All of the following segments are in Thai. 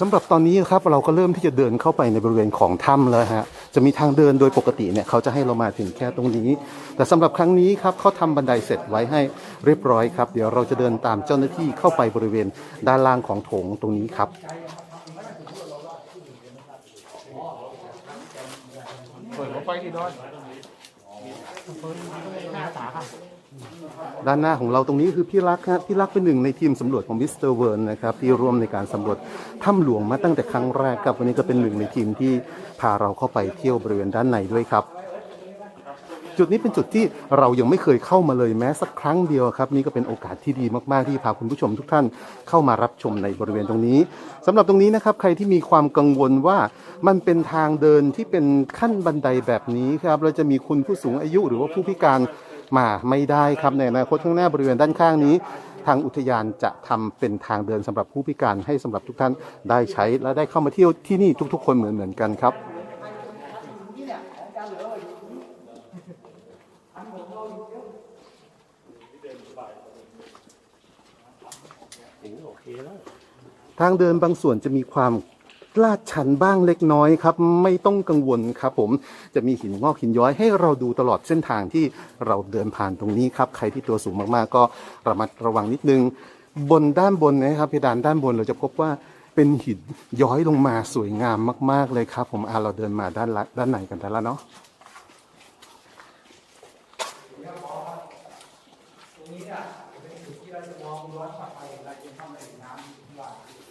สำหรับตอนนี้ครับเราก็เริ่มที่จะเดินเข้าไปในบริเวณของถ้ำแล้วฮะจะมีทางเดินโดยปกติเนี่ยเขาจะให้เรามาถึงแค่ตรงนี้ แต่สำหรับครั้งนี้ครับเขาทำบันไดเสร็จไว้ให้เรียบร้อยครับ เดี๋ยวเราจะเดินตามเจ้าหน้าที่เข้าไปบริเวณด้านล่างของโถงตรงนี้ครับเปิดหัวไฟที่น้อยด้า ด้านหน้าของเราตรงนี้คือพี่รักฮะพี่รักเป็นหนึ่งในทีมสำรวจของมิสเตอร์เวิร์นนะครับที่ร่วมในการสำรวจถ้ำหลวงมาตั้งแต่ครั้งแรกครับวันนี้ก็เป็นหนึ่งในทีมที่พาเราเข้าไปเที่ยวบริเวณด้านในด้วยครับ จุดนี้เป็นจุดที่เรายังไม่เคยเข้ามาเลยแม้สักครั้งเดียวครับ นี่ก็เป็นโอกาสที่ดีมากๆที่พาคุณผู้ชมทุกท่านเข้ามารับชมในบริเวณตรงนี้สำหรับตรงนี้นะครับใครที่มีความกังวลว่ามันเป็นทางเดินที่เป็นขั้นบันไดแบบนี้ครับเราจะมีคุณผู้สูงอายุหรือว่าผู้พิการ มาไม่ได้ครับในอนาคตข้างหน้าบริเวณด้านข้างนี้ ทางอุทยานจะทำเป็นทางเดินสำหรับผู้พิการให้สำหรับทุกท่านได้ใช้ และได้เข้ามาเที่ยวที่นี่ทุก ๆ คนเหมือนเหมือนๆกันครับทางเดินบางส่วนจะมีความ ลาดชันบ้างเล็กน้อยครับ ไม่ต้องกังวลครับ ผมจะมีหินงอกหินย้อยให้เราดูตลอดเส้นทางที่เราเดินผ่านตรงนี้ครับ ใครที่ตัวสูงมากๆ ก็ระมัดระวังนิดนึง บนด้านบนนะครับเพดานด้านบนเราจะพบว่าเป็นหินย้อยลงมาสวยงามมาก ๆเลยครับ ผมอะเราเดินมาด้านละด้านในกันแล้วเนาะท่าน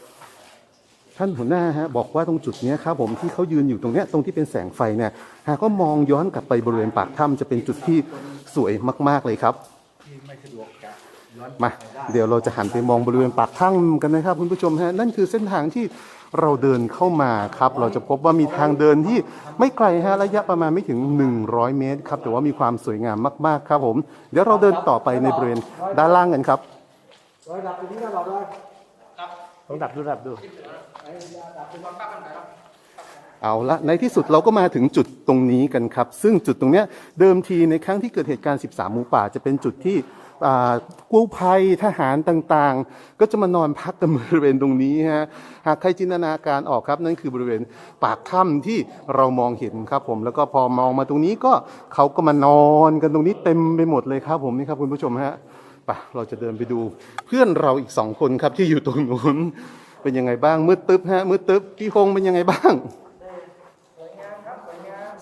หัวหน้าฮะบอกว่าตรงจุดเนี้ยครับผมที่เขายืนอยู่ตรงเนี้ยตรงที่เป็นแสงไฟเนี่ยหากก็มองย้อนกลับไปบริเวณปากถ้ำจะเป็นจุดที่สวยมากๆเลยครับมาเดี๋ยวเราจะหันไปมองบริเวณปากถ้ำกันนะครับ คุณผู้ชมฮะนั่นคือเส้นทางที่เราเดินเข้ามาครับ เราจะพบว่ามีทางเดินที่ไม่ไกลฮะระยะประมาณไม่ถึง 100 เมตรครับแต่ว่ามีความสวยงามมาก ๆ ครับผมเดี๋ยวเราเดินต่อไปในบริเวณด้านล่างกันครับต้องดับดูดับดู เอาละในที่สุดเราก็มาถึงจุดตรงนี้กันครับ ซึ่งจุดตรงเนี้ยเดิมทีในครั้งที่เกิดเหตุการณ์ 13 หมูป่า จะเป็นจุดที่กู้ภัยทหารต่างๆ ก็จะมานอนพักกันบริเวณตรงนี้ฮะหากใครจินตนาการออกครับนั่นคือบริเวณปากถ้ำที่เรามองเห็นครับผมแล้วก็พอมองมาตรงนี้ก็เขาก็มานอนกันตรงนี้เต็มไปหมดเลยครับผมนี่ครับคุณผู้ชมฮะไปเราจะเดินไปดูเพื่อนเราอีกสองคนครับที่อยู่ตรงนู้น เป็นยังไงบ้างมืดตึ๊บฮะมืดตึ๊บพี่คงเป็นยังไงบ้าง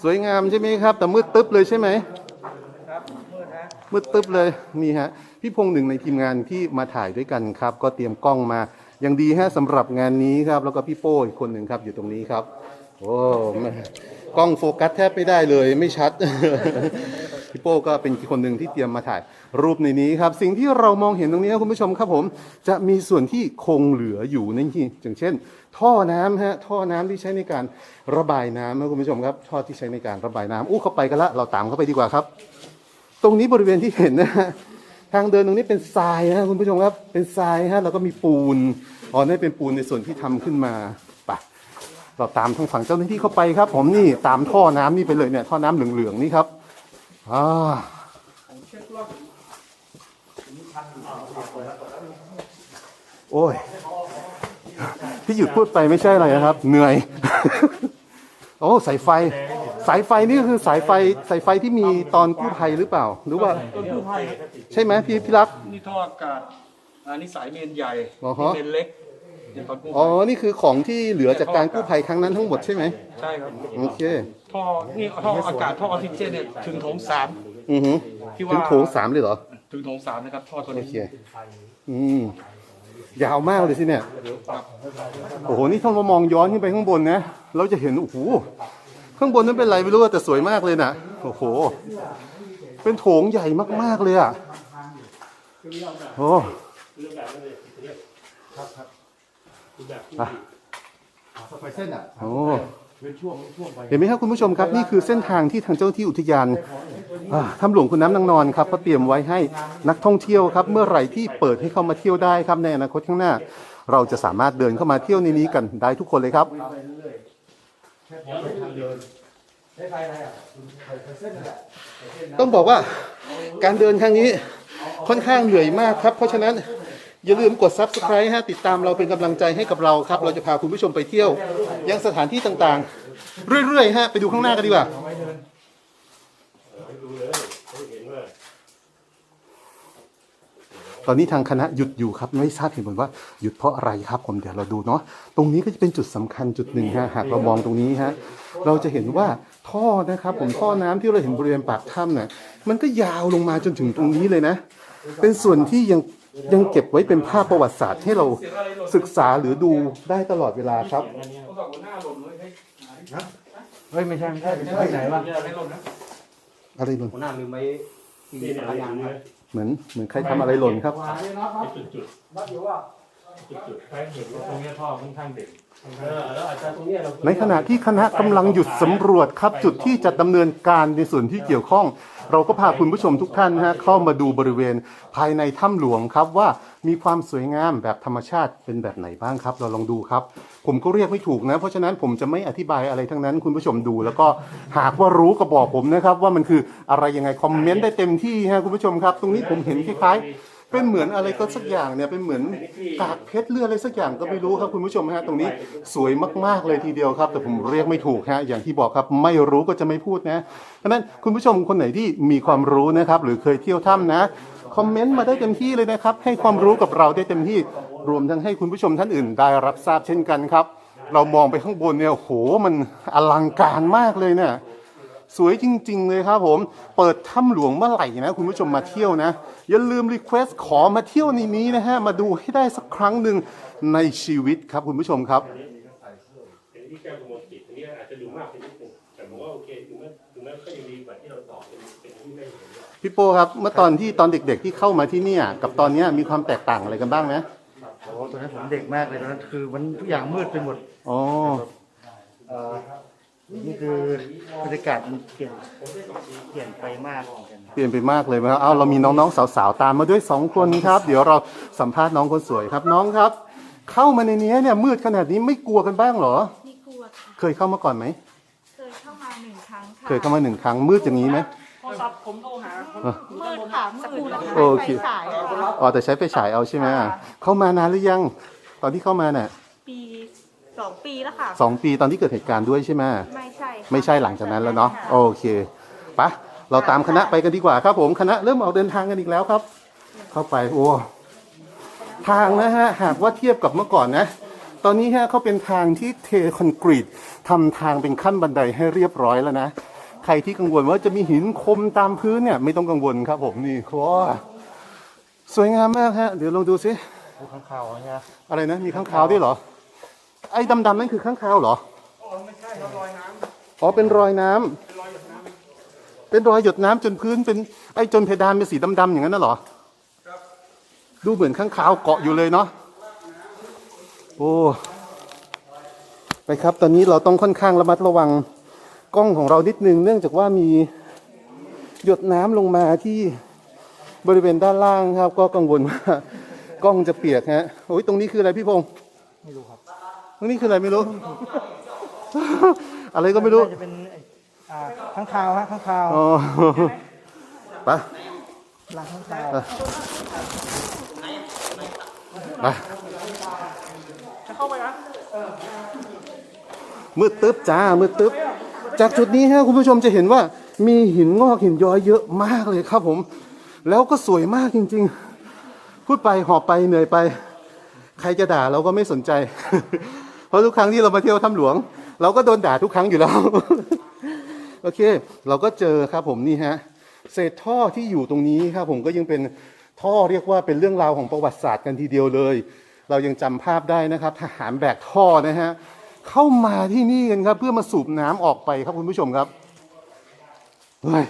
สวยงามใช่ไหมครับ แต่มืดตึ๊บเลยใช่ไหมมืดตึ๊บเลยนี่ฮะพี่พงษ์หนึ่งในทีมงานที่มาถ่ายด้วยกันครับ ก็เตรียมกล้องมาอย่างดีฮะสำหรับงานนี้ครับ แล้วก็พี่โป้อีกคนหนึ่งครับอยู่ตรงนี้ครับ โอ้แม่กล้องโฟกัสแทบไม่ได้เลยไม่ชัด พี่โป้ก็เป็นคนหนึ่งที่เตรียมมาถ่ายรูปในนี้ครับ สิ่งที่เรามองเห็นตรงนี้ครับคุณผู้ชมครับผมจะมีส่วนที่คงเหลืออยู่นั่นที่อย่างเช่น ท่อน้ำฮะท่อน้ำที่ใช้ในการระบายน้ำนะคุณผู้ชมครับท่อที่ใช้ในการระบายน้ำอู้เข้าไปกันละเราตามเข้าไปดีกว่าครับ ตรงนี้บริเวณที่เห็นนะฮะทางเดินตรงนี้เป็นทรายนะคุณผู้ชมครับเป็นทรายฮะแล้วก็มีปูนอ๋อนี่เป็นปูนในส่วนที่ทำขึ้นมาไปเราตามทางฝั่งเจ้าหน้าที่เข้าไปครับ ผมนี่ตามท่อน้ำนี่ไปเลยเนี่ยท่อน้ำเหลืองๆนี่ครับ อ่าโอ้ยที่หยุดพูดไปไม่ใช่อะไรนะครับ เหนื่อย โอ้สายไฟ สายไฟนี่ก็คือสายไฟสายไฟที่มีตอนกู้ภัยหรือเปล่า หรือว่า ต้นกู้ภัยใช่ไหมพี่พี่รัก นี่ท่ออากาศอันนี้สายเมนใหญ่อ๋อฮะ นี่เมนเล็กเนี่ยตอนกู้อ๋อภัยนี่คือของที่เหลือจากการกู้ภัยครั้งนั้นทั้งหมดใช่ไหม ใช่ครับ โอเค ท่อนี่ท่ออากาศท่อออกซิเจนเนี่ยถึงโถงสามอือหือที่ว่าถึงโถงสามเลยเหรอถึงโถงสามนะครับท่อตัวโอนี้เคอืมยาวมากเลยสิเนี่ย โอ้โห นี่ถ้ามามองย้อนขึ้นไปข้างบนนะ เราจะเห็น โอ้โห ข้างบนนั้นเป็นอะไรไม่รู้อะแต่สวยมากเลยนะโอ้โห เป็นโถงใหญ่มากๆเลยอะโอ้อะ โอ้ เห็นไหมครับคุณผู้ชมครับนี่คือเส้นทางที่ทางเจ้าหน้าที่อุทยานอ่าถ้ำหลวงคุณน้ำนางนอนครับเขาเตรียมไว้ให้นักท่องเที่ยวครับ เมื่อไหร่ที่เปิดให้เข้ามาเที่ยวได้ครับในอนาคตข้างหน้า เราจะสามารถเดินเข้ามาเที่ยวในนี้กันได้ทุกคนเลยครับต้องบอกว่าการเดินครั้งนี้ค่อนข้างเหนื่อยมากครับ เพราะฉะนั้น อย่าลืมกด subscribe ฮะติดตามเราเป็นกำลังใจให้กับเราครับ เราจะพาคุณผู้ชมไปเที่ยวยังสถานที่ต่างๆ เรื่อยๆฮะไปดูข้างหน้ากันดีกว่าตอนนี้ทางคณะหยุดอยู่ครับไม่ทราบเหตุผลว่าหยุดเพราะอะไรครับผมเดี๋ยวเราดูเนาะตรงนี้ก็จะเป็นจุดสำคัญจุดหนึ่งฮะหากเรามองตรงนี้ฮะเราจะเห็นว่าท่อนะครับ ผมท่อน้ำที่เราเห็นบริเวณปากถ้ำเนี่ยมันก็ยาวลงมาจนถึงตรงนี้เลยนะ เป็นส่วนที่ยัง ยังเก็บไว้เป็นภาพประวัติศาสตร์ให้เราศึกษาหรือดูได้ตลอดเวลาครับ เฮ้ย ไม่ใช่ ไม่ใช่ไปไหนวะอะไรหล่นหัวหน้าลืมไว้ที่สำนักงานครับเหมือนเหมือนใครทำอะไรหล่นครับ จุดจุดจุดใครเห็นว่าตรงเนี้ยท่อค่อนข้างเด่น เออแล้วอาจจะตรงเนี้ยเราในขณะที่คณะกำลังหยุดสำรวจครับจุดที่จะดำเนินการในส่วนที่เกี่ยวข้อง เราก็พาคุณผู้ชมทุกท่านนะฮะเข้ามาดูบริเวณภายในถ้ำหลวงครับว่ามีความสวยงามแบบธรรมชาติเป็นแบบไหนบ้างครับ เราลองดูครับ ผมก็เรียกไม่ถูกนะ เพราะฉะนั้นผมจะไม่อธิบายอะไรทั้งนั้น คุณผู้ชมดู แล้วก็หากว่ารู้ก็บอกผมนะครับ ว่ามันคืออะไรยังไงคอมเมนต์ได้เต็มที่ฮะคุณผู้ชมครับ ตรงนี้ผมเห็นคล้ายๆ เป็นเหมือนอะไรก็สักอย่างเนี่ยเป็นเหมือนกากเพชรเลืออะไรสักอย่างก็ไม่รู้ครับคุณผู้ชมฮะตรงนี้สวยมากๆเลยทีเดียวครับ แต่ผมเรียกไม่ถูกฮะอย่างที่บอกครับไม่รู้ก็จะไม่พูดนะเพราะนั้นคุณผู้ชมคนไหนที่มีความรู้นะครับ หรือเคยเที่ยวถ้ำนะคอมเมนต์มาได้เต็มที่เลยนะครับ ให้ความรู้กับเราได้เต็มที่รวมทั้งให้คุณผู้ชมท่านอื่นได้รับทราบเช่นกันครับ เรามองไปข้างบนเนี่ยโอ้โหมันอลังการมากเลยเนี่ย สวยจริง ๆ เลยครับผม เปิดถ้ำหลวงเมื่อไหร่นะ คุณผู้ชมมาเที่ยวนะ อย่าลืมรีเควสขอมาเที่ยวในนี้นะฮะ มาดูให้ได้สักครั้งหนึ่งในชีวิตครับคุณผู้ชมครับเห็นที่แก้วกระมวลติดอันนี้อาจจะดูมากไปนิดนึงแต่ผมว่าโอเคถึงแม้ถึงแม้ก็ยังดีกว่าที่เราต่อเป็นเป็นที่ไม่เห็นว่าพี่โป้ครับ เมื่อตอนที่ตอนเด็กๆที่เข้ามาที่เนี่ย กับตอนเนี้ยมีความแตกต่างอะไรกันบ้างไหมโอ้ตอนนั้นผมเด็กมากเลยตอนนั้นคือมันทุกอย่างมืดไปหมดอ๋อเอ่อ นี่คือบรรยากาศมันเปลี่ยนเปลี่ยนไปมากเหมือนกันเปลี่ยนไปมากเลยนะครับ เอาเรามีน้องๆสาวๆตามมาด้วยสองคนครับ เดี๋ยวเราสัมภาษณ์น้องคนสวยครับน้องครับ เข้ามาในนี้เนี่ยมืดขนาดนี้ไม่กลัวกันบ้างเหรอไม่กลัวค่ะ เคยเข้ามาก่อนไหม เคยเข้ามาหนึ่งครั้งค่ะเคยเข้ามาหนึ่งครั้งมืดอย่างนี้ไหม โทรศัพท์ผมโทรหามืดค่ะมืดนะคะโอเค ไฟฉายค่ะอ๋อแต่ใช้ไฟฉายเอาใช่ไหมเข้ามานานหรือยัง ตอนที่เข้ามาเนี่ยปี สองปีแล้วค่ะ สองปีตอนที่เกิดเหตุการณ์ด้วยใช่ไหมไม่ใช่ค่ะไม่ใช่หลังจากนั้นแล้วเนาะใช่โอเคไปะเราตามคณะไปกันดีกว่าครับผมคณะเริ่มออกเดินทางกันอีกแล้วครับ เข้าไปโอ้ทางนะฮะหากว่าเทียบกับเมื่อก่อนนะ ตอนนี้ฮะเขาเป็นทางที่เทคอนกรีตทำทางเป็นขั้นบันไดให้เรียบร้อยแล้วนะ ใครที่กังวลว่าจะมีหินคมตามพื้นเนี่ยไม่ต้องกังวลครับผมนี่ว้าสวยงามมากฮะเดี๋ยวลองดูสิ ดูข้างข่าวใช่ไหมอะไรนะมีข้างคาวด้วยเหรอ ไอ้ดำๆนั่นคือข้างคาวเหรออ๋อไม่ใช่ครับรอยน้อ๋อ เป็นรอยน้ำำเป็นรอยหยดน้ำเป็นรอยหยดน้ำจนพื้นเป็นไอ้จนเพดานเป็นสีดำๆอย่างนั้นน่ะเหรอครับดูเหมือนข้างคาวเกาะอยู่เลยเนาะ โอ้ ไปครับ ตอนนี้เราต้องค่อนข้างระมัดระวังกล้องของเรานิดนึง เนื่องจากว่ามีหยดน้ำลงมาที่บริเวณด้านล่างครับ ก็กังวลว่ากล้องจะเปียกฮะ โอ้ยตรงนี้คืออะไรพี่พงศ์ไม่รู้ครับตรง นี้คืออะไรไม่รู้ อะไรก็ไม่รู้น่าจะเป็นไอ้อ่าข้างข่าวฮะข้างข่าวอ๋อไปหลังข้างข่าวไปจะเข้าไปนะมืดตึ๊บจ้ามืดตึ๊บจากจุดนี้ฮะคุณผู้ชมจะเห็นว่ามีหินงอกหินย้อยเยอะมากเลยครับผม แล้วก็สวยมากจริง ๆ พูดไปหอบไปเหนื่อยไป ใครจะด่าเราก็ไม่สนใจ เพราะทุกครั้งที่เรามาเที่ยวถ้ำหลวง เราก็โดนด่าทุกครั้งอยู่แล้ว โอเค เราก็เจอครับผมนี่ฮะเศษท่อที่อยู่ตรงนี้ครับผมก็ยังเป็นท่อเรียกว่าเป็นเรื่องราวของประวัติศาสตร์กันทีเดียวเลย เรายังจำภาพได้นะครับ ทหารแบกท่อนะฮะเข้ามาที่นี่กันครับ เพื่อมาสูบน้ำออกไปครับคุณผู้ชมครับเฮ้ย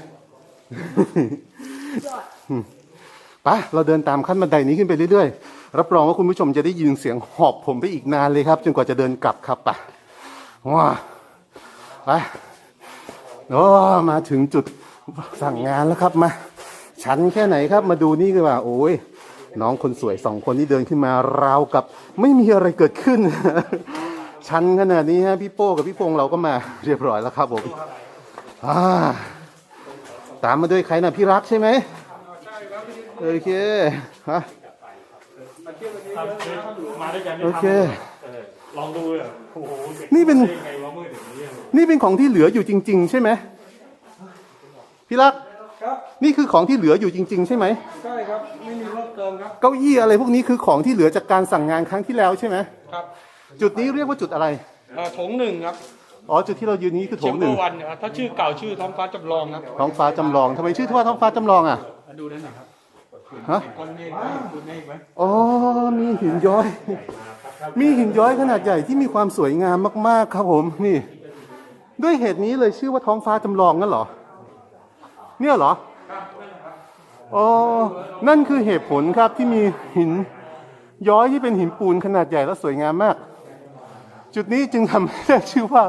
ไปเราเดินตามขั้นบันไดนี้ขึ้นไปเรื่อยๆ รับรองว่าคุณผู้ชมจะได้ยินเสียงหอบผมไปอีกนานเลยครับจนกว่าจะเดินกลับครับไปว้าไปโอ้มาถึงจุดสั่งงานแล้วครับมา ชันแค่ไหนครับมาดูนี่กันว่า โอ้ยน้องคนสวยสองคนที่เดินขึ้นมาราวกับ ไม่มีอะไรเกิดขึ้น ชันขนาดนี้ฮะพี่โป้กับพี่พงษ์เราก็มาเรียบร้อยแล้วครับผมอ่าตามมาด้วยใครนะพี่รักใช่ไหมโอเคฮะ มาด้วยกันโอเคลองดูอะโอ้โหนี่เป็นยังไงว่ามืดอย่างนี้นี่เป็นของที่เหลืออยู่จริง ๆ ใช่ไหมพี่รักครับนี่คือของที่เหลืออยู่จริง ๆ ใช่ไหมใช่ครับไม่มีรถเติมครับเก้าอี้อะไรพวกนี้คือของที่เหลือจากการสั่งงานครั้งที่แล้วใช่ไหมครับจุดนี้เรียกว่าจุดอะไรเอ่อโถงหนึ่งครับอ๋อจุดที่เรายืนนี้คือโถเชียงงหนึ่งวันเนี่ยถ้าชื่อเก่าชื่อท้องฟ้าจำลองครับท้องฟ้าจำลองทำไมชื่อว่าท้องฟ้าจำลองอะ ดูนั่นนะครับ ฮะคนนี้คุณนี่ไหมอ๋อ มีหินย้อย มีหินย้อยขนาดใหญ่ที่มีความสวยงามมาก ๆ ครับผมนี่ ด้วยเหตุนี้เลยชื่อว่าท้องฟ้าจำลองนั่นเหรอ เนี่ยเหรออ๋อนั่นคือเหตุผลครับที่มีหินย้อยที่เป็นหินปูนขนาดใหญ่และสวยงามมาก จุดนี้จึงทำให้ได้ชื่อว่า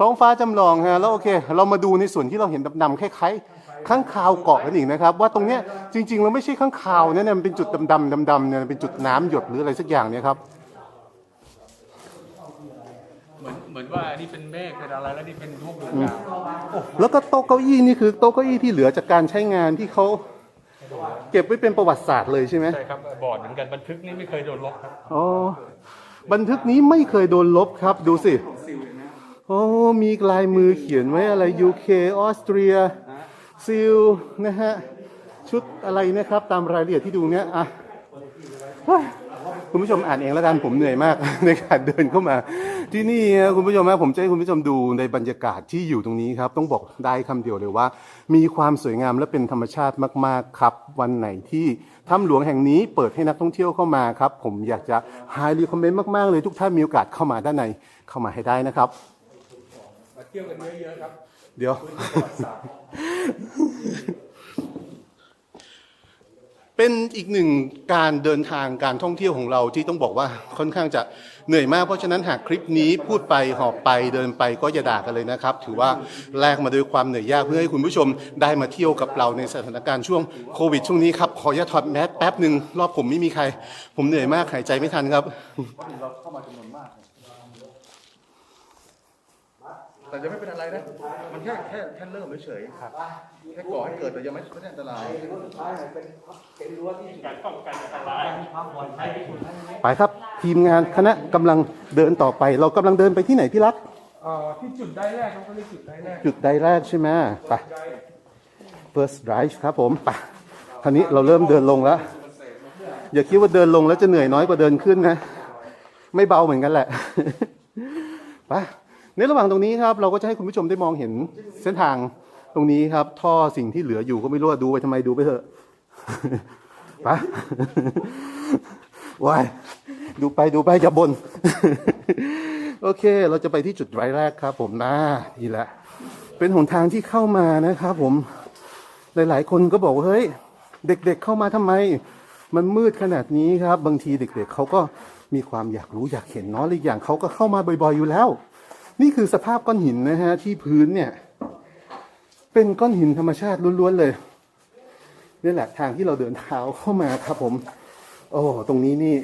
ท้องฟ้าจำลองฮะแล้วโอเค เรามาดูในส่วนที่เราเห็นดำๆคล้ายๆ ข้างคาวเกาะกันอีกนะครับ ว่าตรงเนี้ยจริงๆเราไม่ใช่ข้างคาวเนี่ยมันเป็นจุดดำๆดำๆเนี่ยเป็นจุดน้ำหยดหรืออะไรสักอย่างเนี่ยครับเหมือนเหมือนว่านี่เป็นเมฆเป็นอะไรแล้วนี่เป็นรูปดวงดาวแล้วก็โต๊ะเก้าอี้นี่คือโต๊ะเก้าอี้ที่เหลือจากการใช้งานที่เขาเก็บไว้เป็นประวัติศาสตร์เลยใช่ไหมใช่ครับบอร์ดเหมือนกันบันทึกนี่ไม่เคยโดนลบครับอ๋อบันทึกนี้ไม่เคยโดนลบครับดูสิโอ้มีลายมือเขียนไว้อะไร UK ออสเตรีย ซิลนะฮะชุดอะไรนะครับ ตามรายละเอียดที่ดูเนี้ยอะคุณผู้ชมอ่านเองแล้วกันผมเหนื่อยมาก ในการเดินเข้ามา ที่นี่นะคุณผู้ชมนะผมจะให้คุณผู้ชมดูในบรรยากาศที่อยู่ตรงนี้ครับ ต้องบอกได้คำเดียวเลยว่า มีความสวยงามและเป็นธรรมชาติมากๆครับ วันไหนที่ถ้ำหลวงแห่งนี้เปิดให้นักท่องเที่ยวเข้ามาครับ ผมอยากจะ highly recommend มากๆเลยทุกท่านมีโอกาสเข้ามาด้านในเข้ามาให้ได้นะครับมาเที่ยวกันเยอะๆครับ เดี๋ยว เป็นอีกหนึ่งการเดินทางการท่องเที่ยวของเราที่ต้องบอกว่าค่อนข้างจะเหนื่อยมากเพราะฉะนั้นหากคลิปนี้พูดไปหอบไปเดินไปก็อย่าด่ากันเลยนะครับ ถือว่าแลกมาด้วยความเหนื่อยยากเพื่อให้คุณผู้ชมได้มาเที่ยวกับเราในสถานการณ์ช่วงโควิดช่วงนี้ครับขออย่าถอดแมสแป๊บหนึ่งรอบผมไม่มีใคร ผมเหนื่อยมากหายใจไม่ทันครับ แต่จะไม่เป็นอะไรนะ มันแค่แค่แค่เริ่มเฉยๆครับ แค่ก่อให้เกิดแต่ยังไม่ไม่ได้อันตราย การป้องกันอันตราย ไปครับทีมงานคณะกำลังเดินต่อไป เรากำลังเดินไปที่ไหนพี่รัก เอ่อที่จุดได้แรกเขาก็เรียกจุดได้แรกจุดใดแรกใช่ไหมไป first drive ครับผมไปคราวนี้เราเริ่มเดินลงแล้ว อย่าคิดว่าเดินลงแล้วจะเหนื่อยน้อยกว่าเดินขึ้นนะ ไม่เบาเหมือนกันแหละ ไป ในระหว่างตรงนี้ครับเราก็จะให้คุณผู้ชมได้มองเห็นเส้นทางตรงนี้ครับ ท่อสิ่งที่เหลืออยู่ก็ไม่รู้ว่าดูไปทำไมดูไปเถอะ ไปว้ายดูไปดูไปอย่าบน โอเค เราจะไปที่จุดรแรกครับ ผมนะนี่แหละ เป็นหนทางที่เข้ามานะครับผม หลาย ๆ คนก็บอกว่าเฮ้ย เด็ก ๆเข้ามาทำไม มันมืดขนาดนี้ครับ บางทีเด็ก ๆเขาก็มีความอยากรู้อยากเห็นเนาะหรืออย่างเขาก็เข้ามาบ่อย ๆ อยู่แล้ว นี่คือสภาพก้อนหินนะฮะที่พื้นเนี่ย เป็นก้อนหินธรรมชาติล้วนๆเลยนี่แหละทางที่เราเดินเท้าเข้ามาครับผม โอ้ตรงนี้นี่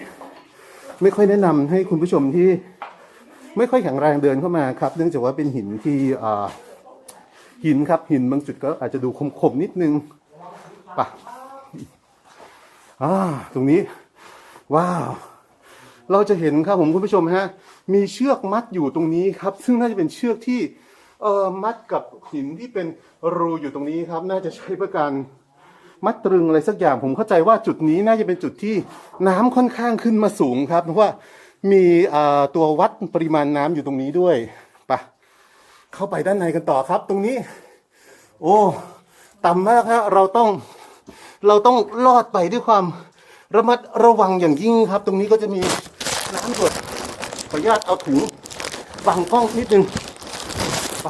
ไม่ค่อยแนะนำให้คุณผู้ชมที่ ไม่ค่อยแข็งแรงเดินเข้ามาครับ เนื่องจากว่าเป็นหินที่หินครับ หินบางจุดก็อาจจะดูคมๆนิดนึงปะอ่าตรงนี้ ว้าว เราจะเห็นครับผมคุณผู้ชมฮะ มีเชือกมัดอยู่ตรงนี้ครับ ซึ่งน่าจะเป็นเชือกที่เอ่อมัดกับหินที่เป็นรูอยู่ตรงนี้ครับ น่าจะใช้เพื่อการมัดตรึงอะไรสักอย่างผมเข้าใจว่าจุดนี้น่าจะเป็นจุดที่น้ำค่อนข้างขึ้นมาสูงครับ เพราะว่ามีตัววัดปริมาณน้ำอยู่ตรงนี้ด้วยไปะเข้าไปด้านในกันต่อครับ ตรงนี้ โอ้ต่ำมากฮะเราต้องเราต้องลอดไปด้วยความระมัดระวังอย่างยิ่งครับ ตรงนี้ก็จะมีน้ำหยด ออนุญาตเอาถุงบังกล้องนิดนึงไป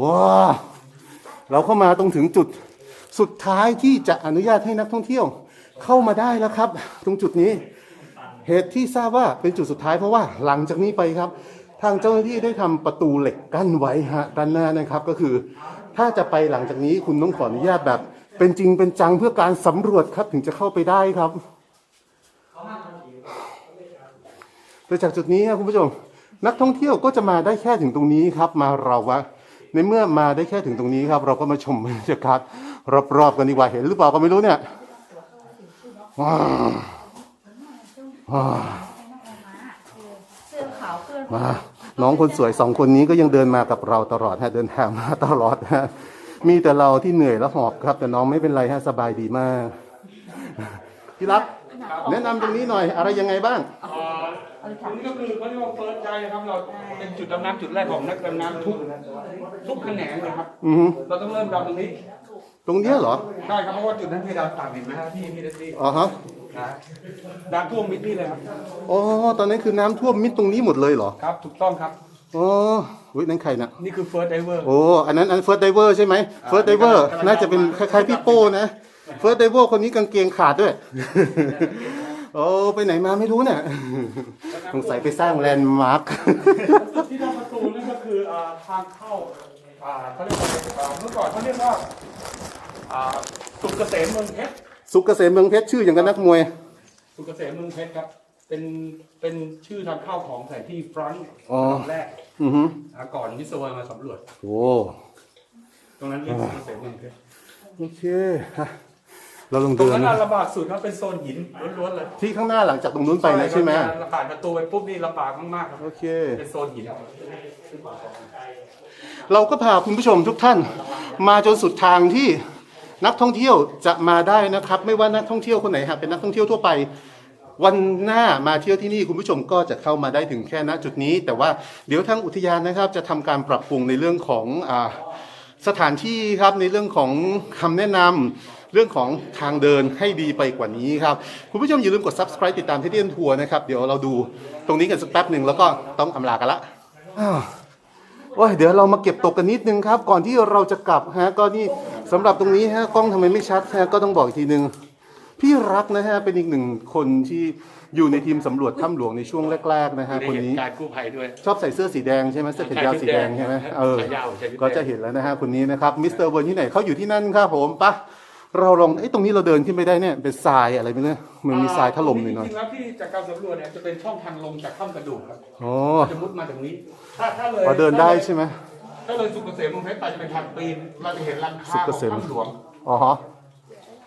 ว้าเราเข้ามาตรงถึงจุดสุดท้ายที่จะอนุญาตให้นักท่องเที่ยวเข้ามาได้แล้วครับ ตรงจุดนี้เหตุที่ทราบว่าเป็นจุดสุดท้ายเพราะว่าหลังจากนี้ไปครับ ทางเจ้าหน้าที่ได้ทำประตูเหล็กกั้นไว้ฮะด้านหน้านะครับก็คือ ถ้าจะไปหลังจากนี้คุณต้องขออนุญาตแบบ เป็นจริงเป็นจังเพื่อการสำรวจครับถึงจะเข้าไปได้ครับ โดยจากจุดนี้ครับคุณผู้ชม นักท่องเที่ยวก็จะมาได้แค่ถึงตรงนี้ครับ มาเราวะในเมื่อมาได้แค่ถึงตรงนี้ครับ เราก็มาชมบรรยากาศรอบๆกันดีกว่าเห็นหรือเปล่าก็ไม่รู้เนี่ยว้าวว้าวมาน้องคนสวยสองคนนี้ก็ยังเดินมากับเราตลอดฮะเดินทางมาตลอดฮะมีแต่เราที่เหนื่อยและหอบครับ แต่น้องไม่เป็นไรฮะสบายดีมากพี่รักแนะนำตรงนี้หน่อย อะไรยังไงบ้าง ตรงนี้ก็คือเขาเรียกว่าเฟิร์สใจนะครับเราเป็นจุดดำน้ำจุดแรกของนักดำน้ำทุกทุกแขนงเลยครับอือฮึเราต้องเริ่มดำตรงนี้ตรงเนี้ยเหรอใช่ครับเพราะว่าจุดนั้นคือดาวต่ำเห็นไหมครับพี่พี่เดซี่อ๋อฮะน้ำท่วมมิดนี่เลยครับอ๋อตอนนั้นคือน้ำท่วมมิดตรงนี้หมดเลยเหรอครับ ถูกต้องครับอ๋ออุ้ยนั่นใครนะนี่คือเฟิร์สไดเวอร์ โอ้อันนั้นอันเฟิร์สไดเวอร์ใช่ไหมเฟิร์สไดเวอร์น่าจะเป็นคล้ายๆพี่โป้นะเฟิร์สไดเวอร์คนนี้กางเกงขาดด้วย โอ้ไปไหนมาไม่รู้เนี่ยสงสัยไปสร้างแลนด์มาร์คที่ทำประตูนั่นก็คืออ่าทางเข้าอ่าเขาเรียกว่าอ่าเมื่อก่อนเขาเรียกว่าอ่าสุกเกษมเมืองเพชรสุกเกษมเมืองเพชรชื่ออย่างกับนักมวย สุกเกษมเมืองเพชรครับ เป็นเป็นชื่อทางเข้าของแผนที่ฟรอนต์อ๋อลำแรกอือฮึอ่าก่อนวิศวะมาสำรวจ โอ้ตรงนั้นเรียกสุกเกษมเมืองเพชร โอเคฮะ เราลงตรงเดินนั้นนะน่ะลำบากสุดครับเป็นโซนหินล้วนๆเลยที่ข้างหน้าหลังจากตรงนู้นไปนะใช่ไหมเราผ่านประตูไปปุ๊บนี่ลำบากมากๆครับโอเค เป็นโซนหิน เราก็พาคุณผู้ชมทุกท่าน มาจนสุดทางที่นักท่องเที่ยวจะมาได้นะครับ ไม่ว่านักท่องเที่ยวคนไหนหากเป็นนักท่องเที่ยวทั่วไป วันหน้ามาเที่ยวที่นี่คุณผู้ชมก็จะเข้ามาได้ถึงแค่ณจุดนี้ แต่ว่าเดี๋ยวทางอุทยานนะครับ จะทำการปรับปรุงในเรื่องของอาสถานที่ครับในเรื่องของคำแนะนำ เรื่องของทางเดินให้ดีไปกว่านี้ครับ คุณผู้ชมอย่าลืมกด subscribe ติดตามเทเดียนทัวร์นะครับ เดี๋ยวเราดูตรงนี้กันสักแป๊บหนึ่งแล้วก็ต้องอำลากันละอ้าวโอ้ยเดี๋ยวเรามาเก็บตกกันนิดนึงครับ ก่อนที่เราจะกลับฮะก็นี่สำหรับตรงนี้ฮะกล้องทำไมไม่ชัดฮะก็ต้องบอกอีกทีนึง พี่รักนะฮะเป็นอีกหนึ่งคนที่อยู่ในทีมสำรวจถ้ำหลวงในช่วงแรกๆนะฮะคนนี้ การกู้ภัยด้วย ชอบใส่เสื้อสีแดงใช่ไหมเสื้อแขนยาวสีแดงใช่ไหมเออขายาวใช่ไหมก็จะเห็นแล้วนะฮะคนนี้นะครับมิสเตอร์เวิร์นที่ไหนเขาอยู่ที่นั่นครับผมปะ เราลองไอ้ยตรงนี้เราเดินขึ้นไปได้เนี่ยเป็นทรายอะไรไม่รู้มันมีทรายถล่มหน่อยจริงๆแล้วที่จากการสำรวจเนี่ยจะเป็นช่องทางลงจากถ้ำกระดูกครับๆอ๋อจะมุดมาจากนี้ถ้าถ้าเลยพอเดินได้ใช่ไหมถ้าเลยสุกเกษมเมืองเพชรไปจะเป็นทางปีนเราจะเห็นหลังคาสุกขเกองษมถ้ำหลวงอ๋อฮะ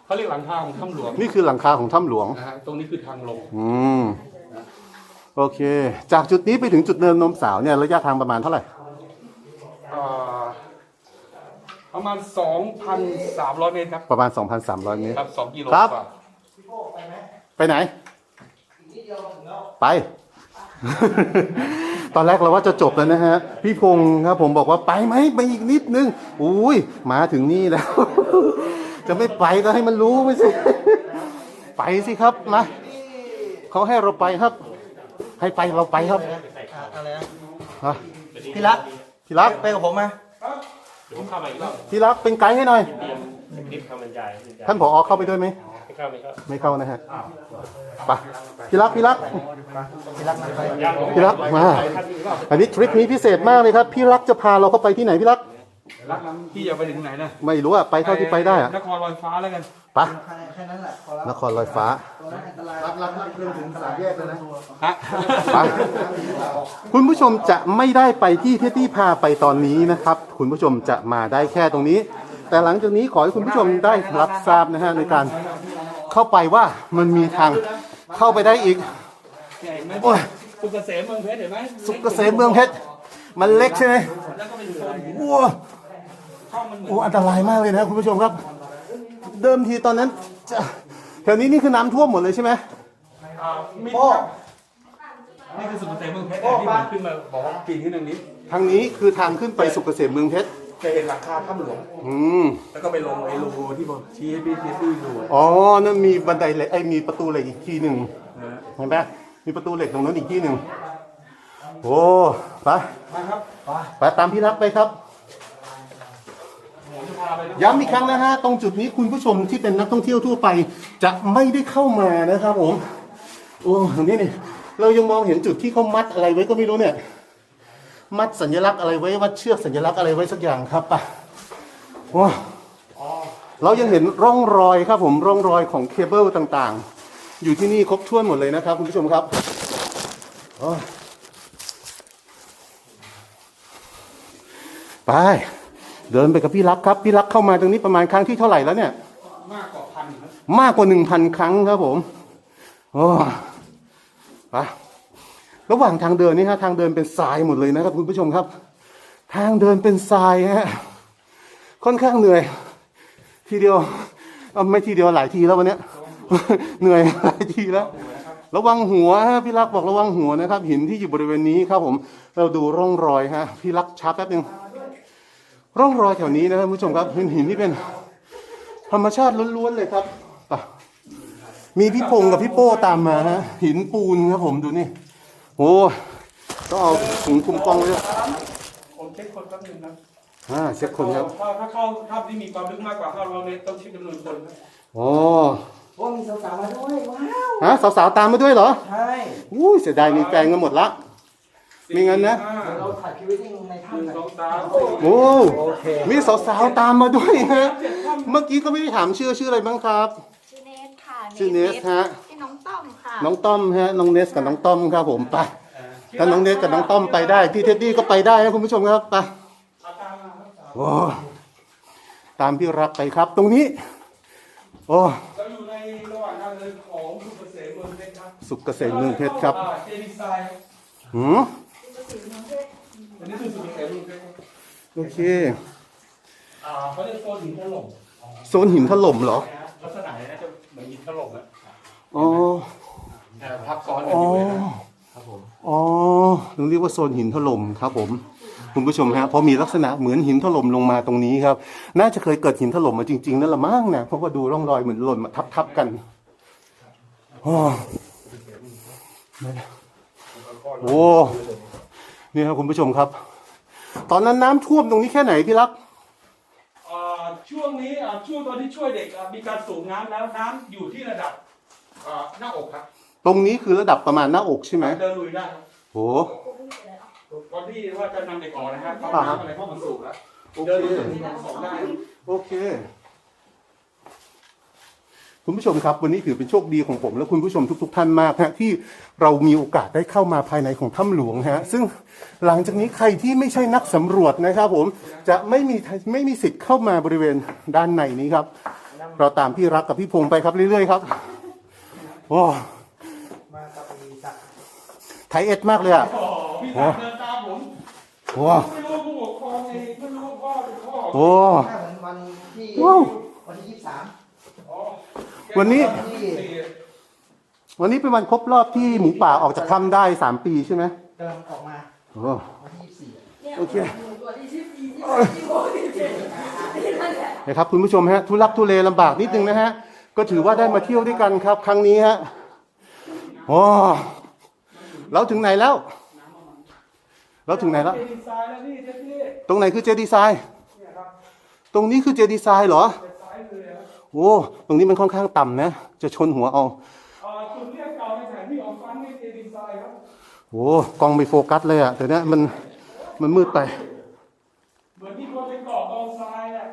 เขาเรียกหลังคาของถ้ำหลวงนี่คือหลังคาของถ้ำหลวงนะฮะตรงนี้คือทางลงอืมโอเค จากจุดนี้ไปถึงจุดเนินนมสาวเนี่ยระยะทางประมาณเท่าไหร่อ่า ประมาณ 2,300 เมตรครับประมาณ 2,300เมตร ครับ2กิโลครับ กว่าไปไหน ไป ตอนแรกเราว่าจะจบแล้วนะฮะ พี่พงศ์ครับผมบอกว่าไปไหมไปอีกนิดนึงอุ้ยมาถึงนี่แล้ว จะไม่ไปก็ให้มันรู้ไปสิ ไปสิครับมาเขาให้เราไปครับ ให้ไปเราไปครับอะไรนะฮะพี่รักพี่รักไปกับผมมาเดี๋ยวผมเข้ามาอีกรอบพี่รักเป็นไกด์ให้หน่อยคลิปคำบรรยายบรรยายท่านผอเข้าไปด้วยไหม ไม่เข้าไม่เข้าไม่เข้านะฮะไปพี่รักพี่รักพี่รักมาไปพี่รักมา อันนี้ทริปนี้พิเศษมากเลยครับ พี่รักจะพาเราเข้าไปที่ไหนพี่รักรักนั้นพี่จะไปถึงไหนนะไม่รู้อะไปเท่าที่ไปได้อะนครลอยฟ้าแล้วกัน ไปแค่นั้นแหละพอแล้วนครลอยฟ้ารักรักรักเรื่องถึงสามแยกเลยนะ ฮะ ไปคุณผู้ชมจะไม่ได้ไปที่ที่ที่พาไปตอนนี้นะครับ คุณผู้ชมจะมาได้แค่ตรงนี้ แต่หลังจากนี้ขอให้คุณผู้ชมได้รับทราบนะฮะในการเข้าไปว่ามันมีทางเข้าไปได้อีกเห็นไหมโอ้ย สุกเกษมเมืองเพชรเห็นไหมสุกเกษมเมืองเพชรมันเล็กใช่ไหมแล้วก็เป็นโซนหินโอ้ช่องมันเหมือน โอ้อันตรายมากเลยนะคุณผู้ชมครับ เดิมทีตอนนั้นจะแถวนี้นี่คือน้ำท่วมหมดเลยใช่ไหมอ่ามิดครับนี่คือสุกเกษมเมืองเพชรเนี่ยที่ผมขึ้นมาบอกว่าปีนขึ้นทางนี้ ทางนี้คือทางขึ้นไปสุกเกษมเมืองเพชรจะเห็นหลังคาถ้ำหลวง อืมแล้วก็ไปลงไอ้รูที่ผมชี้ให้พี่เจสซี่ดูอ๋อนั่นมีบันไดเหล็กไอ้ยมีประตูเหล็กอีกที่หนึ่งนะฮะเห็นไหมมีประตูเหล็กตรงนั้นอีกที่หนึ่งโอ้ไปมาครับไปตามพี่รักไปครับ ผมจะพาไปดู ย้ำอีกครั้งนะฮะตรงจุดนี้คุณผู้ชมที่เป็นนักท่องเที่ยวทั่วไป จะไม่ได้เข้ามานะครับผมโอ้นี้นี่เรายังมองเห็นจุดที่เขามัดอะไรไว้ก็ไม่รู้เนี่ย มัดสัญลักษณ์อะไรไว้วัดเชือกสัญลักษณ์อะไรไว้สักอย่างครับป่ะโอ้เรายังเห็นร่องรอยครับผมร่องรอยของเคเบิลต่างๆ อยู่ที่นี่ครบถ้วนหมดเลยนะครับคุณผู้ชมครับไป เดินไปกับพี่รักครับ พี่รักเข้ามาตรงนี้ประมาณครั้งที่เท่าไหร่แล้วเนี่ย มากกว่าพันมากกว่าหนึ่งพันครั้งครับผมโอ้ระหว่างทางเดินนี่ฮะทางเดินเป็นทรายหมดเลยนะครับคุณผู้ชมครับ ทางเดินเป็นทรายฮะค่อนข้างเหนื่อย ทีเดียวไม่ทีเดียวหลายทีแล้ววันนี้เหนื่อยหลายทีแล้ว ระวังหัวฮะพี่รักบอกระวังหัวนะครับ หินที่อยู่บริเวณนี้ครับผม เราดูร่องรอยฮะพี่รักช้าแป๊บนึง ร่องรอยแถวนี้นะครับคุณผู้ชมครับเป็นหินที่เป็นธรรมชาติล้วนๆเลยครับไปมีพี่พงษ์กับพี่โป้ตามมาฮะหินปูนครับผมดูนี่โอ้ต้องเอาถุงคลุมกล้องไว้ด้วยผมเช็คคนแป๊บนึงนะอ่าเช็คคนครับถ้าถ้าเข้าถ้าที่มีความลึกมากกว่า500เมตรต้องเช็คจำนวนคนครับโอ้โอ้มีสาวๆมาด้วยว้าวฮะสาวๆตามมาด้วยเหรอใช่อู้ยเสียดายมีแฟนกันหมดละ มีเงินนะสี่ห้าเดี๋ยวเราถ่ายพรีเวดดิ้งในหนึ่งถ้ำหน่สอองยสามสี่โอ้โอเคมีสาวๆตามมาด้วยฮะ เมื่อกี้ก็ไม่ได้ถามชื่อชื่ออะไรบ้างครับ ชื่อเนสค่ะชื่อเนสฮะ ชื่อน้องต้อมค่ะ น้องต้อมฮะ น้องเนสกับน้องต้อมครับผมไป ถ้าน้องเนสกับน้องต้อมไปได้ พี่เท็ดดี้ก็ไปได้นะคุณผู้ชมครับไปเอาตามมาครับโอ้ตามพี่รักไปครับ ตรงนี้ โอ้เราอยู่ในระหว่างการเดินของสุกเกษมเมืองเพชรครับ สุกเกษมเมืองเพชรครับอ่าเจดีไซน์หืม อันนี้คือสุกเกษมเมืองเพชรครับโอเค อ่าเขาเรียกโซนหินถล่มโซนหินถล่มเหรอ นะฮะลักษณะเนี้จะเหมือนหินถล่มอะอ๋อ แต่ทับซ้อนกันอ๋อ อยู่เลยนะอ๋อเราเรียกว่าโซนหินถล่มครับผม คุณผู้ชมฮะ เพราะมีลักษณะเหมือนหินถล่มลงมาตรงนี้ครับ น่าจะเคยเกิดหินถล่มมาจริงๆนั่นละมั้งนะ เพราะว่าดูร่องรอยเหมือนหล่นมาทับๆกันโอ้โอ้ นี่ครับคุณผู้ชมครับ ตอนนั้นน้ำท่วมตรงนี้แค่ไหนพี่รักอ่าช่วงนี้อ่าช่วงตอนที่ช่วยเด็กอะมีการสูบน้ำแล้วน้ำอยู่ที่ระดับอ่าหน้าอกครับ ตรงนี้คือระดับประมาณหน้าอกใช่ไหมเดินลุยได้ครับโอ้ตอนที่ว่าจะนำเด็กออกนะฮะเขาอ่าฮะน้ำอะไรเข้ามาสูบแล้วโอเดินเคลุยถึงสองได้โอเค คุณผู้ชมครับ วันนี้ถือเป็นโชคดีของผม และคุณผู้ชมทุก ๆ ท่านมากฮะที่เรามีโอกาสได้เข้ามาภายในของถ้ำหลวงฮะซึ่งหลังจากนี้ใครที่ไม่ใช่นักสำรวจนะครับ ผมจะไม่มีไม่มีสิทธิ์เข้ามาบริเวณด้านในนี้ครับ เราตามพี่รักกับพี่พงษ์ไปครับเรื่อยๆครับโอ้มากับปีศักดิ์ไทยเอ็ดมากเลยอะอ๋อพี่ตามเดินตามผมโอ้ไม่รู้ผู้ปกครองเองไม่รู้พ่อเป็นพ่อโอ้ถ้าเหมือนวันที่ วันนี้ วันนี้เป็นวันครบรอบที่หมูป่าออกจากถ้ำได้สามปีใช่ไหมกำลังออกมาโอ้ วันที่ โอเค นะครับคุณผู้ชมฮะทุลักทุเลลำบากนิดนึงนะฮะ ก็ถือว่าได้มาเที่ยวด้วยกันครับ ครั้งนี้ฮะโอ้เราถึงไหนแล้ว เราถึงไหนแล้ว ตรงไหนคือเจดีไซน์ตรงนี้คือเจดีไซน์เหรอ 24 โอ้ตรงนี้มันค่อนข้างต่ำนะ จะชนหัวเอาอ่าจุดเรียกเก่าในแผนที่ของฟันนี่เจดีไซน์ครับโอ้กล้องไม่โฟกัสเลยอะแต่เนี้ยมันมันมืดไป เหมือนที่คนไปเกาะกองทรายอะ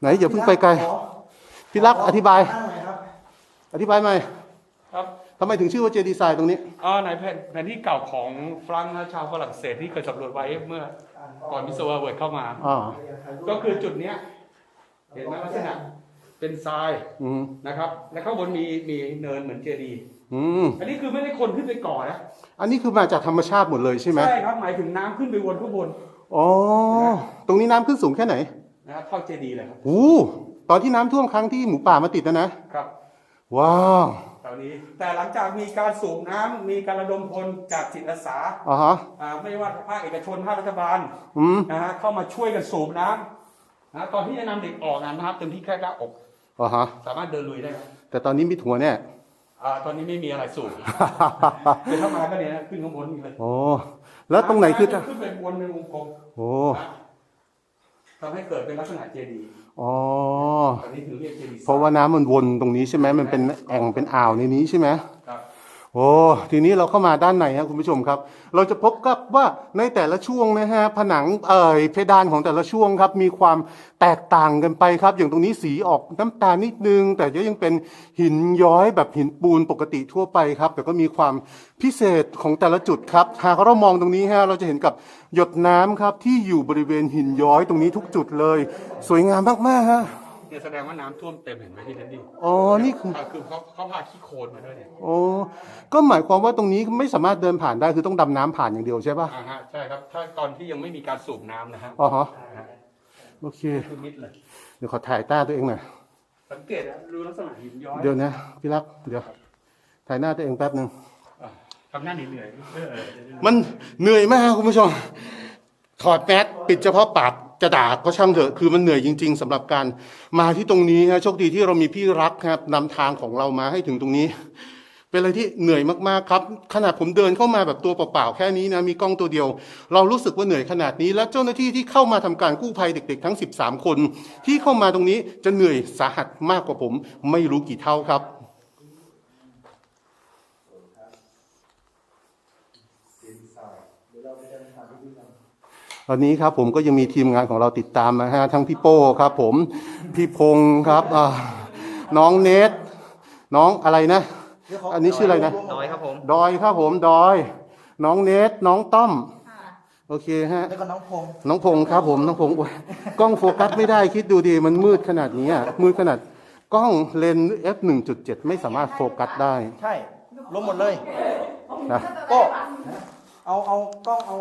ไหนอย่าเพิ่งไปไกลพี่รักอธิบายตั้งไหนครับอธิบายใหม่ครับทำไมถึงชื่อว่าเจดีไซน์ตรงนี้อ่าในแผนแผนที่เก่าของฟรังก์นะชาวฝรั่งเศสที่เคยสำรวจไว้เมื่อก่อนมิสเตอร์เวิร์ดเข้ามาอ่าก็คือจุดเนี้ย เห็นไหมลักษณะ เป็นทรายอืมนะครับ แล้วข้างบนมีมีเนินเหมือนเจดีย์อืมอันนี้คือไม่ได้คนขึ้นไปก่อนะอันนี้คือมาจากธรรมชาติหมดเลยใช่ไหมใช่ครับหมายถึงน้ำขึ้นไปวนข้างบนอ๋อตรงนี้น้ำขึ้นสูงแค่ไหนนะครับเท่าเจดีย์เลยครับโอ้ตอนที่น้ำท่วมครั้งที่หมูป่ามาติดนะนะครับว้าวตอนนี้แต่หลังจากมีการสูบน้ำมีการระดมพลจากจิตอาสาอ่าฮะอ่าไม่ว่าภาคเอกชนภาครัฐบาลอืมนะฮะเข้ามาช่วยกันสูบน้ำนะตอนที่จะนำเด็กออกนะครับเต็มที่แค่หน้าอก อ่าฮะสามารถเดินลุยได้ครับแต่ตอนนี้มิดหัวเนี่ยอ่าตอนนี้ไม่มีอะไรสูบเดินเข้ามาก็เนี่ยนะขึ้นข้างบนนี่เลยโอ้แล้วตรงไหนคือจะขึ้นไปวนเป็นวงกลมโอ้ทำให้เกิดเป็นลักษณะเจดีย์อ๋ออันนี้ถึงเรียกเจดีย์เพราะว่าน้ำมันวนตรงนี้ใช่ไหมมันเป็นแอ่งเป็นอ่าวในนี้ใช่ไหมครับ โอ้ทีนี้เราเข้ามาด้านในครับคุณผู้ชมครับ เราจะพบกับว่าในแต่ละช่วงนะฮะผนังเอ่ยเพดานของแต่ละช่วงครับ มีความแตกต่างกันไปครับ อย่างตรงนี้สีออกน้ำตาลนิดนึง แต่ก็ยังเป็นหินย้อยแบบหินปูนปกติทั่วไปครับ แต่ก็มีความพิเศษของแต่ละจุดครับหากเรามองตรงนี้ฮะเราจะเห็นกับหยดน้ำครับที่อยู่บริเวณหินย้อยตรงนี้ทุกจุดเลย สวยงามมากๆฮะ เนี่ยแสดงว่าน้ำท่วมเต็มเห็นไหมที่นั่นดิอ๋อ นี่คืออ่าคือเขาเขาพาขี้โคลนมาด้วยเนี่ยโอ้ก็หมายความว่าตรงนี้ไม่สามารถเดินผ่านได้คือต้องดำน้ำผ่านอย่างเดียวใช่ป่ะ อ่าฮะใช่ครับถ้าตอนที่ยังไม่มีการสูบน้ำนะฮะอ๋อฮะโอเค คือมิดเลย เดี๋ยวขอถ่ายต้าตัวเองหน่อย สังเกตนะดูลักษณะหินย้อยเดี๋ยวนะพี่รัก เดี๋ยว ถ่ายหน้าตัวเองแป๊บหนึ่งอะทำหน้าเหนื่อยๆเออเออเออมันเหนื่อยมากคุณผู้ชม ถอดแมสปิดเฉพาะปาก จะด่าก็ช่างเถอะคือมันเหนื่อยจริง ๆสำหรับการมาที่ตรงนี้ฮะโชคดีที่เรามีพี่รักครับนำทางของเรามาให้ถึงตรงนี้ เป็นอะไรที่เหนื่อยมากๆครับขนาดผมเดินเข้ามาแบบตัวเปล่าๆแค่นี้นะมีกล้องตัวเดียว เรารู้สึกว่าเหนื่อยขนาดนี้ และเจ้าหน้าที่ที่เข้ามาทำการกู้ภัยเด็ก ๆ ทั้ง 13 คน ที่เข้ามาตรงนี้จะเหนื่อยสาหัสมากกว่าผม ไม่รู้กี่เท่าครับ ตอนนี้ครับผมก็ยังมีทีมงานของเราติดตามนะฮะทั้งพี่โป้ครับผมพี่พงศ์ครับอ่าน้องเนทน้องอะไรนะ อันนี้ชื่ออะไรนะ น้อยครับผม ดอยครับผมดอย น้องเนทน้องต้อมโอเคฮะ แล้วก็น้องพงษ์น้องพงศ์ครับผมน้องพงศ์โอ้ยกล้องโฟกัสไม่ได้คิดดูดีมันมืดขนาดนี้อะมืดขนาดกล้องเลนส์ f 1.7ไม่สามารถโฟกัสได้ใช่รวมหมดเลยนะ ก็เอาเอากล้องเอา